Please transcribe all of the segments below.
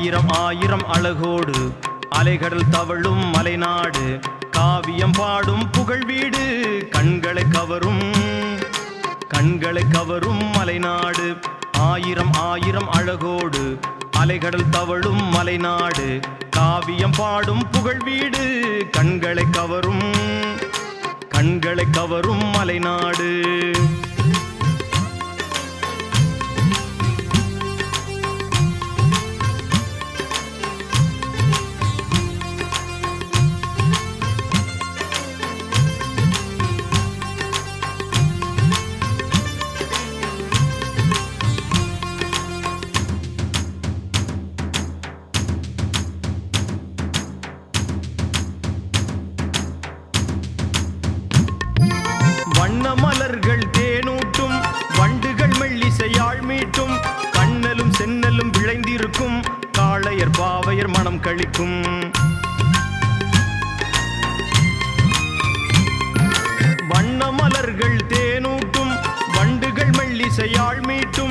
ஆயிரம் ஆயிரம் அழகோடு அலைகடல் தவழும் மலைநாடு. காவியம் பாடும் புகழ் வீடு கண்களை கவரும் கண்களை கவரும் மலைநாடு. ஆயிரம் ஆயிரம் அழகோடு அலைகடல் தவழும் மலைநாடு. காவியம் பாடும் புகழ் வீடு கண்களை கவரும் கண்களை கவரும் மலைநாடு. வண்ண மலர்கள் தேனூட்டும் வண்டுகள் மெல்லிசையாள் மீட்டும் கண்ணலும் சென்னலும் விளைந்திருக்கும் காளையர் பாவையர் மனம் கழிக்கும். வண்ண மலர்கள் தேனூட்டும் வண்டுகள் மெல்லிசையாள் மீட்டும்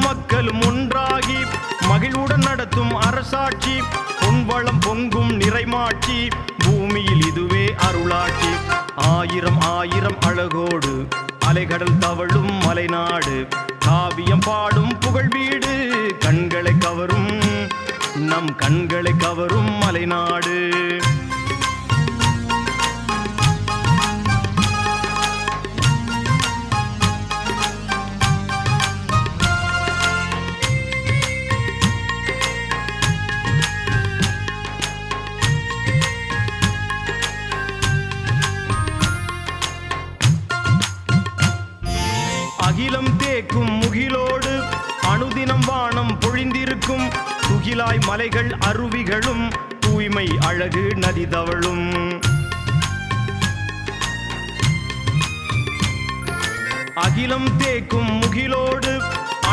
மக்களும் ஒன்றாகி மகிழ்வுடன் நடத்தும் அரசாட்சி பொன்வளம் பொங்கும் நிறைமாட்சி பூமியில் இதுவே அருளாட்சி. ஆயிரம் ஆயிரம் அழகோடு அலைகடல் தவழும் மலைநாடு காவியம் பாடும் புகழ் வீடு கண்களை கவரும் நம் கண்களை கவரும் மலைநாடு. அகிலம் தேக்கும் முகிலோடு அணுதினம் வானம் பொழிந்திருக்கும். துகிலாய் மலைகள் அருவிகளும் தூய்மை அழகு நதிதவளும். அகிலம் தேக்கும் முகிலோடு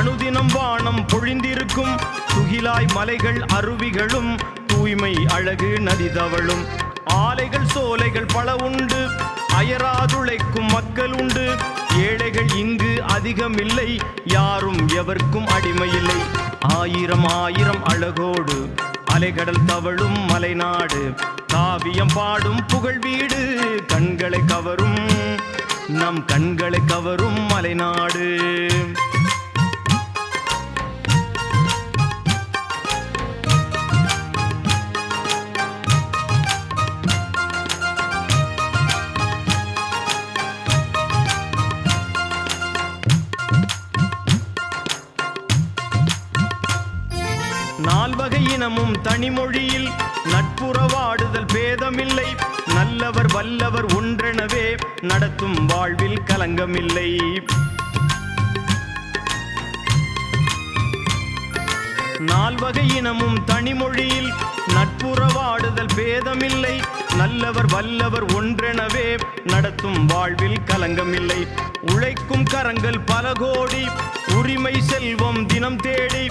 அணுதினம் வானம் பொழிந்திருக்கும். துகிலாய் மலைகள் அருவிகளும் தூய்மை அழகு நதிதவளும். ஆலைகள் சோலைகள் பல உண்டு. அயராதுழைக்கும் மக்கள் உண்டு. ஏழைகள் இங்கு அதிகமில்லை. யாரும் எவர்க்கும் அடிமையில்லை. ஆயிரம் ஆயிரம் அழகோடு அலைகடல் தவழும் மலைநாடு. காவியம் பாடும் புகழ் வீடு கண்களை கவரும். நம் கண்களை கவரும் மலைநாடு. இனமும் தனிமொழியில் நட்புறவாடுதல் பேதமில்லை. நல்லவர் வல்லவர் ஒன்றெனவே நடத்தும் வாழ்வில் கலங்கமில்லை. நால்வகை இனமும் தனிமொழியில் நட்புறவாடுதல் பேதமில்லை. நல்லவர் வல்லவர் ஒன்றெனவே நடத்தும் வாழ்வில் கலங்கமில்லை. உழைக்கும் கரங்கள் பல கோடி உரிமை செல்வம் தினம் தேடி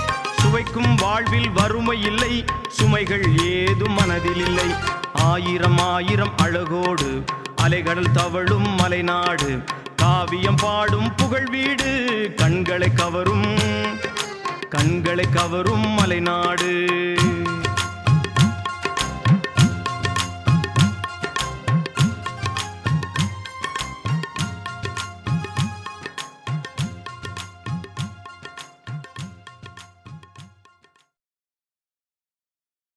சுவைக்கும் வாழ்வில் வறுமை இல்லை. சுமைகள் ஏதும் மனதில் இல்லை. ஆயிரம் ஆயிரம் அழகோடு அலைகடல் தவழும் மலைநாடு. காவியம் பாடும் புகழ் வீடு கண்களை கவரும் கண்களை கவரும் மலைநாடு.